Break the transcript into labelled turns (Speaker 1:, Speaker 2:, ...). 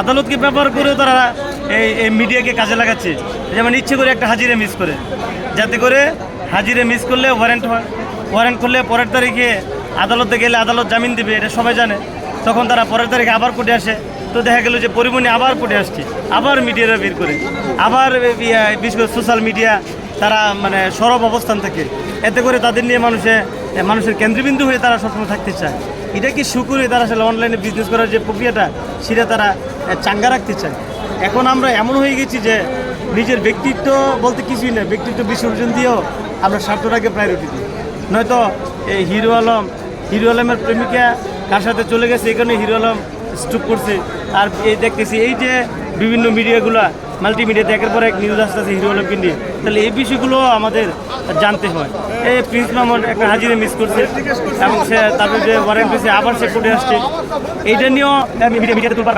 Speaker 1: আদালতকে ব্যবহার করেও তারা এই এই মিডিয়াকে কাজে লাগাচ্ছে। যেমন ইচ্ছে করে একটা হাজিরে মিস করে। যাতে করে হাজিরে মিস করলে ওয়ারেন্ট হয়। ওয়ারেন্ট করলে পরের তারিখে আদালতে গেলে আদালত জামিন দেবে, এটা সবাই জানে। তখন তারা পরের তারিখে আবার কোর্টে আসে। তো দেখা গেল যে পরিমণি আবার কোর্টে আসছে। আবার মিডিয়ারা বের করে। আবার বিশেষ করে সোশ্যাল মিডিয়া তারা মানে সরব অবস্থান থাকে। এতে করে তাদের নিয়ে মানুষে মানুষের কেন্দ্রবিন্দু হয়ে তারা সবসময় থাকতে চায়। এটা কি শুকুরে তারা আসলে অনলাইনে বিজনেস করার যে প্রক্রিয়াটা, সেটা তারা চাঙ্গা রাখতে চায়? এখন আমরা এমন হয়ে গেছি যে নিজের ব্যক্তিত্ব বলতে কিছুই না, ব্যক্তিত্ব বিসর্জন দিয়েও আমরা স্বার্থটাকে প্রায়োরিটি দিই। নয়তো এই হিরো আলম, হিরো আলমের প্রেমিকা কার সাথে চলে গেছে, এখানে হিরো আলম স্টুপ করছে। আর এই দেখতেছি এই যে বিভিন্ন মিডিয়াগুলো মাল্টিমিডিয়াতে একের পর এক নিউজ আসতেছে হিরো আলমকে নিয়ে তাহলে এই বিষয়গুলো আমাদের জানতে হয়। এই প্রিন্স মামুন একটা হাজিরে মিস করছে, এবং সে তারপরে যে ওয়ারেন্ট পেয়েছে আবার সে কোর্টে আসছে। এইটা নিয়েও মিডিয়া মিডিয়াতে তুলবার